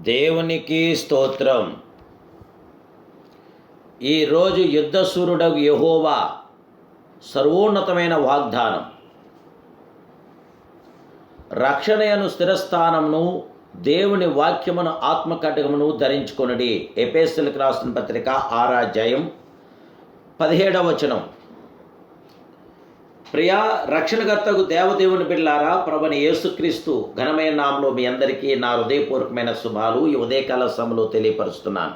దేవునికి స్తోత్రం. ఈరోజు యుద్ధసూరుడగు యహోవా సర్వోన్నతమైన వాగ్దానం. రక్షణయను స్థిరస్థానమును దేవుని వాక్యమును ఆత్మకటకమును ధరించుకొనడి. ఎపేస్తులకు రాసిన పత్రిక ఆరాధ్యాయం పదిహేడవ వచనం. ప్రియా రక్షణకర్తకు దేవదేవుని బిళ్ళారా ప్రభని యేసుక్రీస్తు ఘనమైన నామలో మీ అందరికీ నా హృదయపూర్వకమైన శుభాలు ఈ ఉదయకాల సమయంలో తెలియపరుస్తున్నాను.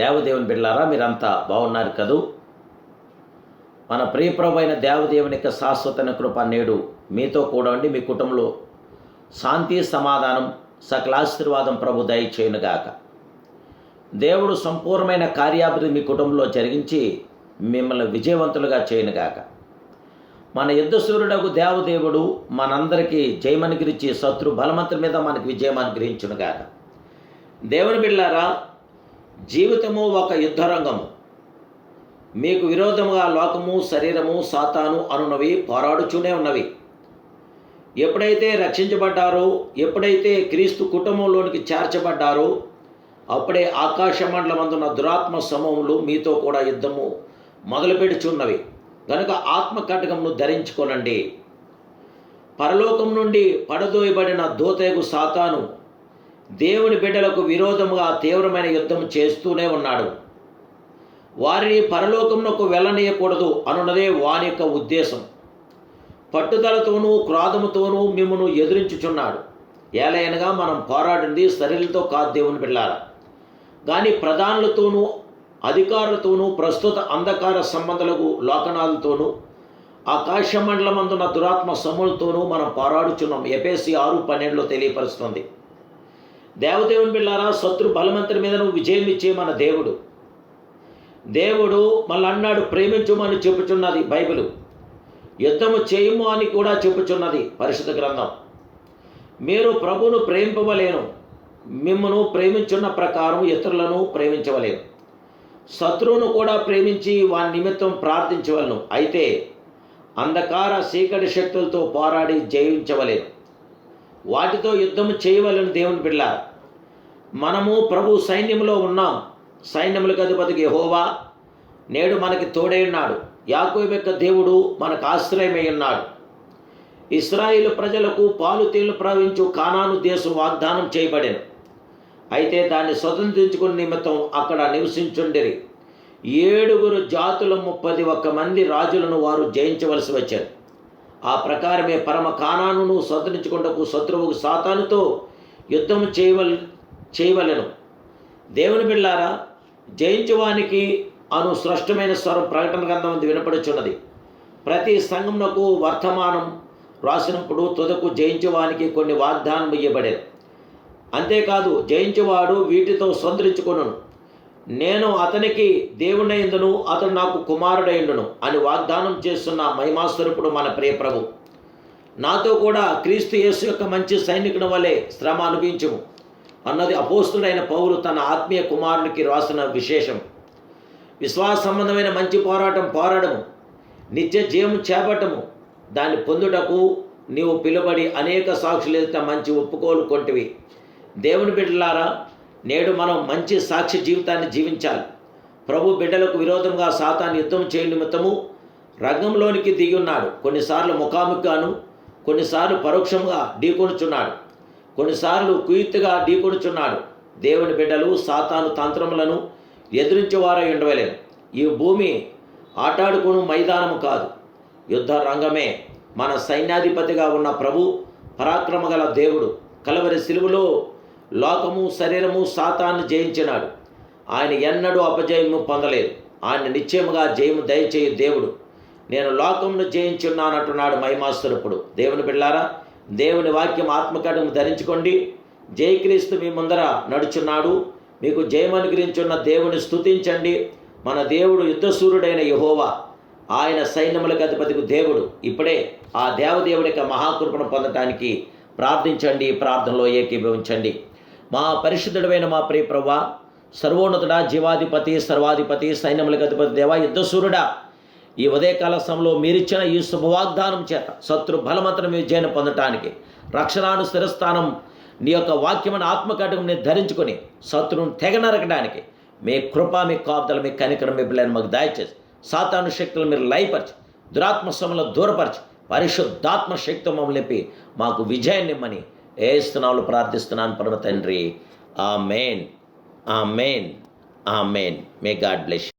దేవదేవుని బిళ్ళారా మీరంతా బాగున్నారు కదూ? మన ప్రియప్రభైన దేవదేవుని యొక్క శాశ్వతన కృప నేడు మీతో కూడా ఉండి మీ కుటుంబంలో శాంతి సమాధానం సకల ఆశీర్వాదం ప్రభు దయచేయునుగాక. దేవుడు సంపూర్ణమైన కార్యాభివృద్ధి మీ కుటుంబంలో జరిగించి మిమ్మల్ని విజయవంతులుగా చేయనుగాక మన యుద్ధ సూర్యుడకు దేవదేవుడు మనందరికీ జయమనుగ్రహించి శత్రు బలమంతుల మీద మనకి విజయం అనుగ్రహించునుగాక దేవుని బిళ్ళారా జీవితము ఒక యుద్ధరంగము మీకు విరోధముగా లోకము శరీరము సాతాను అనున్నవి పోరాడుచూనే ఉన్నవి. ఎప్పుడైతే రక్షించబడ్డారో ఎప్పుడైతే క్రీస్తు కుటుంబంలోనికి చేర్చబడ్డారో అప్పుడే ఆకాశ మండలమందున్న దురాత్మ సమూహములు మీతో కూడా యుద్ధము మొదలుపెడుచున్నవి కనుక ఆత్మ కటకమును ధరించుకోనండి. పరలోకం నుండి పడదోయబడిన దూతయకు సాతాను దేవుని బిడ్డలకు విరోధముగా తీవ్రమైన యుద్ధం చేస్తూనే ఉన్నాడు. వారిని పరలోకమునకు వెళ్ళనీయకూడదు అనున్నదే వాని యొక్క ఉద్దేశం. పట్టుదలతోనూ క్రోధముతోనూ మిమ్మను ఎదురించుచున్నాడు. ఏలయనగా మనం పోరాడింది శరీరంతో కాదు దేవుని బిళ్ళారా కానీ ప్రధానులతోనూ అధికారులతోనూ ప్రస్తుత అంధకార సంబంధాలకు లోకనాలతోనూ ఆకాశమండలమందున్న దురాత్మ సములతోనూ మనం పోరాడుచున్నాం. ఎపేసి ఆరు పన్నెండులో తెలియపరుస్తుంది. దేవదేవుని పిల్లారా శత్రు బలమంతుని మీద నువ్వు విజయం ఇచ్చే మన దేవుడు. దేవుడు మళ్ళీ అన్నాడు ప్రేమించుమని చెప్పుచున్నది బైబిల్. యుద్ధము చేయము అని కూడా చెప్పుచున్నది పరిశుద్ధ గ్రంథం. మీరు ప్రభును ప్రేమింపవలేను. మిమ్మను ప్రేమించున్న ప్రకారం ఇతరులను ప్రేమించవలేను. శత్రువును కూడా ప్రేమించి వాని నిమిత్తం ప్రార్థించవలను. అయితే అంధకార చీకటి శక్తులతో పోరాడి జయించవలేను వాటితో యుద్ధము చేయవలను దేవుని బిడ్డ. మనము ప్రభు సైన్యంలో ఉన్నాం. సైన్యములకు అధిపతికి హోవా నేడు మనకి తోడై ఉన్నాడు. యాకోబు యొక్క దేవుడు మనకు ఆశ్రయమై ఉన్నాడు. ఇస్రాయిల్ ప్రజలకు పాలు తేలు ప్రవహించు కానాను దేశం వాగ్దానం చేయబడింది అయితే దాన్ని స్వతంత్రించుకున్న నిమిత్తం అక్కడ నివసించుండిరి. ఏడుగురు జాతుల ముప్పది ఒక్క మంది రాజులను వారు జయించవలసి వచ్చారు. ఆ ప్రకారమే పరమ కానానును స్వతంత్రించుకుంటకు శత్రువుకు సాతానుతో యుద్ధం చేయవల్ చేయవలెను. దేవుని బిళ్ళారా జయించువానికి అను స్పష్టమైన స్వరం ప్రకటన గ్రంథం వినపడుచున్నది. ప్రతి సంఘమునకు వర్తమానం రాసినప్పుడు తుదకు జయించువానికి కొన్ని వాగ్దానం ఇవ్వబడేది అంతేకాదు జయించువాడు వీటితో సంతరించుకొనును. నేను అతనికి దేవుడైందును అతడు నాకు కుమారుడైండును అని వాగ్దానం చేస్తున్న మహిమాస్వరూపుడు మన ప్రియప్రభు నాతో కూడా క్రీస్తు యేసు యొక్క మంచి సైనికుని వలె శ్రమ అనుభవించము. అన్నది అపోస్తుడైన పౌరు తన ఆత్మీయ కుమారునికి రాసిన విశేషం. విశ్వాస సంబంధమైన మంచి పోరాటం పోరాడము. నిత్య జీవము చేపట్టము. దాన్ని పొందుటకు నీవు పిలుబడి అనేక సాక్షులు ఎదుట మంచి ఒప్పుకోలు కొంటివి. దేవుని బిడ్డలారా నేడు మనం మంచి సాక్షి జీవితాన్ని జీవించాలి. ప్రభు బిడ్డలకు విరోధంగా సాతాన్ని యుద్ధం చేయ నిమిత్తము రంగంలోనికి దిగి ఉన్నాడు. కొన్నిసార్లు ముఖాముఖిగాను కొన్నిసార్లు పరోక్షంగా ఢీకొనుచున్నాడు. కొన్నిసార్లు కుయుత్తుగా ఢీకొనుచున్నాడు. దేవుని బిడ్డలు సాతాను తంత్రములను ఎదిరించేవారై ఉండవలేను. ఈ భూమి ఆటాడుకును మైదానము కాదు. యుద్ధ రంగమే మన సైన్యాధిపతిగా ఉన్న ప్రభు పరాక్రమగల దేవుడు. కలవరి సిలువలో లోకము శరీరము సాతాన్ని జయించినాడు. ఆయన ఎన్నడూ అపజయము పొందలేదు. ఆయన నిశ్చయముగా జయము దయచేయు దేవుడు. నేను లోకమును జయించున్నానంటున్నాడు మహిమాస్వరూపుడు. దేవుని బిళ్ళారా దేవుని వాక్యం ఆత్మకడము ధరించుకోండి. జయక్రీస్తు మీ ముందర నడుచున్నాడు. మీకు జయమనుగ్రహించున్న దేవుని స్తుతించండి. మన దేవుడు యుద్ధసూరుడైన యహోవా. ఆయన సైన్యములకు అధిపతికి దేవుడు. ఇప్పుడే ఆ దేవదేవుడి యొక్క మహాకృపను పొందటానికి ప్రార్థించండి. ప్రార్థనలో ఏకీభవించండి. మా పరిశుద్ధుడమైన మా ప్రియ ప్రభా సర్వోన్నతుడ జీవాధిపతి సర్వాధిపతి సైన్యములకు అధిపతి దేవ యుద్ధసూరుడా ఈ ఉదయకాల సమయంలో మీరిచ్చిన ఈ శుభవాగ్దానం చేత శత్రు బలమంతరం విజయాన్ని పొందటానికి రక్షణాను స్థిరస్థానం నీ యొక్క వాక్యమైన ఆత్మకటకం ధరించుకొని శత్రువును తెగ నరకడానికి మీ కృప మీ కాపుదల మీ కనికరం మీ పిల్లని మాకు దయచేసి సాతాను శక్తులు మీరు లయపరిచి దురాత్మ సమయంలో దూరపరిచి పరిశుద్ధాత్మ శక్తి మమ్మల్ని నింపి మాకు విజయాన్ని ఇమ్మని ఏ స్థనాలు ప్రార్థిస్తున్నాను పరమ తండ్రి. ఆ మెయిన్ ఆ మెయిన్ ఆ మెయిన్ మే గాడ్ బ్లెస్